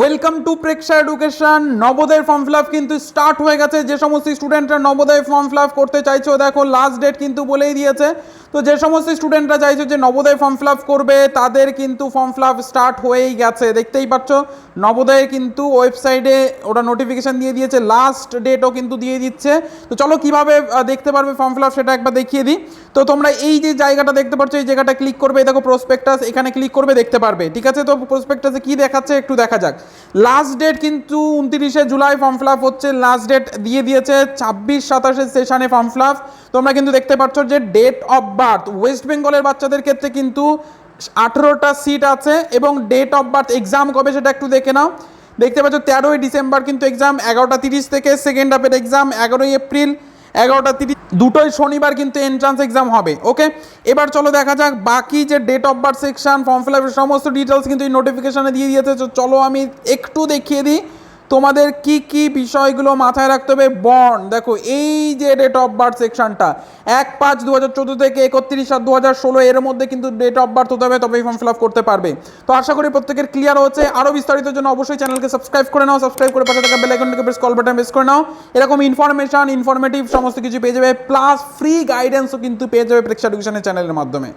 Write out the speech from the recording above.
Welcome to Preksha education Navodaya form fill up কিন্তু start হয়ে গেছে। যে সমস্ত স্টুডেন্টরা নবোদয় ফর্ম ফিল আপ করতে চাইছো, দেখো লাস্ট ডেট কিন্তু বলেই দিয়েছে। তো যে সমস্ত স্টুডেন্টরা চাইছো যে নবোদয় ফর্ম ফিল আপ করবে, তাদের কিন্তু ফর্ম ফিল আপ স্টার্ট হয়েই গেছে। দেখতেই পাচ্ছ, নবোদয়ে কিন্তু ওয়েবসাইটে ওটা নোটিফিকেশন দিয়ে দিয়েছে। লাস্ট ডেটও কিন্তু দিয়ে দিচ্ছে। তো চলো কীভাবে দেখতে পারবে ফর্ম ফিল আপ সেটা একবার দেখিয়ে দিই। তো তোমরা এই যে জায়গাটা দেখতে পাচ্ছ, এই জায়গাটা ক্লিক করবে। দেখো প্রসপেক্টাস এখানে ক্লিক করবে, দেখতে পারবে। ঠিক আছে? তো প্রসপেক্টাসে কি দেখাচ্ছে একটু দেখা যাক। লাস্ট ডেট কিন্তু উনত্রিশে জুলাই ফর্ম ফিল আপ হচ্ছে লাস্ট ডেট দিয়ে দিয়েছে ছাব্বিশ সাতাশের সেশনে ফর্ম ফিল আপ তোমরা কিন্তু দেখতে পাচ্ছ যে ডেট অফ বার্থ ওয়েস্ট বেঙ্গলের বাচ্চাদের ক্ষেত্রে কিন্তু আঠেরোটা সিট আছে এবং ডেট অফ বার্থ এক্সাম কবে সেটা একটু দেখে নাও। দেখতে পাচ্ছ তেরোই ডিসেম্বর কিন্তু এক্সাম এগারোটা তিরিশ থেকে সেকেন্ড হাফের এক্সাম এগারোই এপ্রিল। এগারোটা তিরিশ, দুটোই শনিবার কিন্তু এন্ট্রান্স এক্সাম হবে ওকে এবার চলো দেখা যাক, বাকি যে date of birth section form fill আপের সমস্ত ডিটেলস কিন্তু এই নোটিফিকেশানে দিয়ে দিয়েছে চলো আমি একটু দেখিয়ে দিই। তোমাদের কি কি বিষয়গুলো মাথায় রাখতে হবে? বন্ড দেখো, এই যে ডেট অফ বার্থ সেকশনটা এক পাঁচ দু হাজার চোদ্দ থেকে একত্রিশ সাত দু হাজার ষোলো, এর মধ্যে কিন্তু ডেট অফ বার্থ হতে হবে তবেই ফর্ম ফিল আপ করতে পারবে। তো আশা করি প্রত্যেকের ক্লিয়ার হচ্ছে আরও বিস্তারিত জন্য অবশ্যই চ্যানেলকে সাবস্ক্রাইব করে নাও সাবস্ক্রাইব করে পাশে থাকা বেল আইকনটাকে প্রেস কল বাটন প্রেস করে নাও। এরকম ইনফরমেশন ইনফরমেটিভ সমস্ত কিছু পেয়ে যাবে প্লাস ফ্রি গাইডেন্সও কিন্তু পেয়ে যাবে প্রেক্ষা এডুকেশনের চ্যানেলের মাধ্যমে।